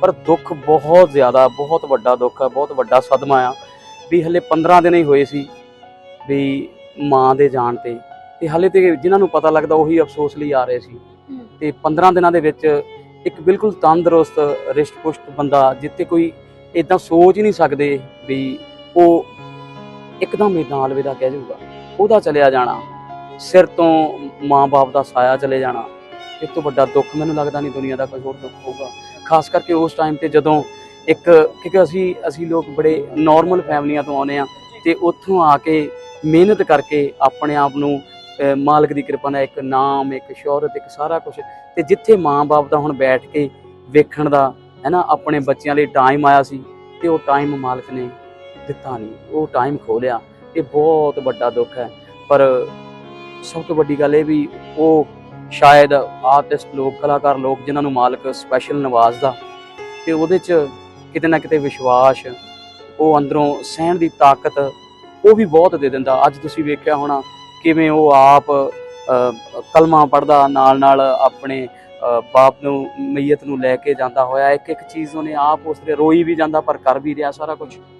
ਪਰ ਦੁੱਖ ਬਹੁਤ ਜ਼ਿਆਦਾ ਬਹੁਤ ਵੱਡਾ ਦੁੱਖ ਹੈ ਬਹੁਤ ਵੱਡਾ ਸਦਮਾ ਆ ਵੀ ਹਲੇ 15 ਦਿਨ ਹੀ ਹੋਏ ਸੀ ਵੀ ਮਾਂ ਦੇ ਜਾਣ ਤੇ। ਤੇ ਹਲੇ ਤੇ ਜਿਨ੍ਹਾਂ ਨੂੰ ਪਤਾ ਲੱਗਦਾ ਉਹੀ ਅਫਸੋਸ ਲਈ ਆ ਰਹੇ ਸੀ। ਤੇ 15 ਦਿਨਾਂ ਦੇ ਵਿੱਚ ਇੱਕ ਬਿਲਕੁਲ ਤੰਦਰੁਸਤ ਰਿਸ਼ਟ-ਪੁਸ਼ਟ ਬੰਦਾ ਜਿੱਤੇ ਕੋਈ ਇਦਾਂ ਸੋਚ ਹੀ ਨਹੀਂ ਸਕਦੇ ਵੀ ਉਹ ਇੱਕਦਮ ਇਦਾਂ ਅਲਵਿਦਾ ਕਹਿ ਜਾਊਗਾ। ਉਹਦਾ ਚਲਿਆ ਜਾਣਾ ਸਿਰ ਤੋਂ ਮਾਂ-ਬਾਪ ਦਾ ਸਾਇਆ ਚਲੇ ਜਾਣਾ ਇਸ ਤੋਂ ਵੱਡਾ ਦੁੱਖ ਮੈਨੂੰ ਲੱਗਦਾ ਨਹੀਂ ਦੁਨੀਆ ਦਾ ਕੋਈ ਹੋਰ ਦੁੱਖ ਹੋਊਗਾ। ਖਾਸ ਕਰਕੇ ਉਸ ਟਾਈਮ ਤੇ ਜਦੋਂ ਇੱਕ, ਕਿਉਂਕਿ ਅਸੀਂ ਅਸੀਂ ਲੋਕ ਬੜੇ ਨਾਰਮਲ ਫੈਮਲੀਆਂ ਤੋਂ ਆਉਂਦੇ ਆ ਤੇ ਉੱਥੋਂ ਆ ਕੇ ਮਿਹਨਤ ਕਰਕੇ ਆਪਣੇ ਆਪ ਨੂੰ ਮਾਲਕ ਦੀ ਕਿਰਪਾ ਨਾਲ ਇੱਕ ਨਾਮ, ਇੱਕ ਸ਼ੋਹਰਤ, ਇੱਕ ਸਾਰਾ ਕੁਝ ਤੇ ਜਿੱਥੇ ਮਾਂ-ਬਾਪ ਦਾ ਹੁਣ ਬੈਠ ਕੇ ਵੇਖਣ ਦਾ ਹੈ ਨਾ ਆਪਣੇ ਬੱਚਿਆਂ ਲਈ ਟਾਈਮ ਆਇਆ ਸੀ ਤੇ ਉਹ ਟਾਈਮ ਮਾਲਕ ਨੇ ਦਿੱਤਾ ਨਹੀਂ। ਉਹ ਟਾਈਮ ਖੋ ਲਿਆ ਇਹ ਬਹੁਤ ਵੱਡਾ ਦੁੱਖ ਹੈ। ਪਰ ਸਭ ਤੋਂ ਵੱਡੀ ਗੱਲ ਇਹ ਵੀ ਉਹ ਸ਼ਾਇਦ ਆਰਟਿਸਟ ਲੋਕ ਕਲਾਕਾਰ ਲੋਕ ਜਿਨ੍ਹਾਂ ਨੂੰ ਮਾਲਕ ਸਪੈਸ਼ਲ ਨਵਾਜ਼ਦਾ ਤੇ ਉਹਦੇ 'ਚ ਕਿਤੇ ਨਾ ਕਿਤੇ ਵਿਸ਼ਵਾਸ ਉਹ ਅੰਦਰੋਂ ਸਹਿਣ ਦੀ ਤਾਕਤ ਉਹ ਵੀ ਬਹੁਤ ਦੇ ਦਿੰਦਾ। ਅੱਜ ਤੁਸੀਂ ਵੇਖਿਆ ਹੋਣਾ ਕਿਵੇਂ ਉਹ ਆਪ ਅ, ਕਲਮਾ ਪੜਦਾ ਨਾਲ ਨਾਲ ਆਪਣੇ ਬਾਪ ਨੂੰ ਮਈਤ ਨੂੰ ਲੈ ਕੇ ਜਾਂਦਾ ਹੋਇਆ। ਇੱਕ ਇੱਕ ਚੀਜ਼ ਉਹਨੇ ਆਪ ਉਸ ਤੇ ਰੋਈ ਵੀ ਜਾਂਦਾ ਪਰ ਕਰ ਵੀ ਰਿਹਾ ਸਾਰਾ ਕੁਝ